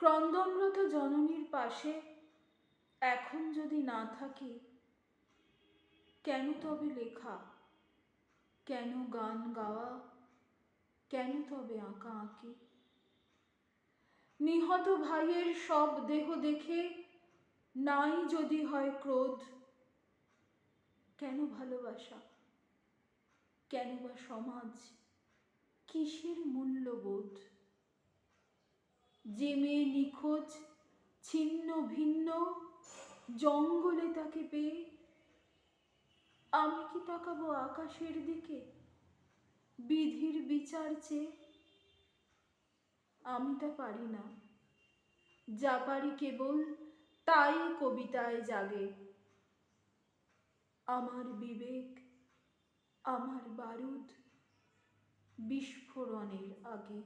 ক্রন্দনরত জননীর পাশে এখন যদি না থাকি, কেন তবে লেখা? কেন গান গাওয়া? কেন তবে আঁকা আঁকি? নিহত ভাইয়ের সব দেহ দেখে নাই যদি হয় ক্রোধ, কেন ভালোবাসা? কেন বা সমাজ কিসের মূল্যবোধ? যে মেয়ে নিখোঁজ, ছিন্ন ভিন্ন, জঙ্গলে তাকে পেয়ে আমি কি তাকাবো আকাশের দিকে? বিধির বিচার চেয়ে আমি তা পারি না। যা পারি কেবল তাই কবিতায় জাগে। আমার বিবেক, আমার বারুদ বিস্ফোরণের আগে।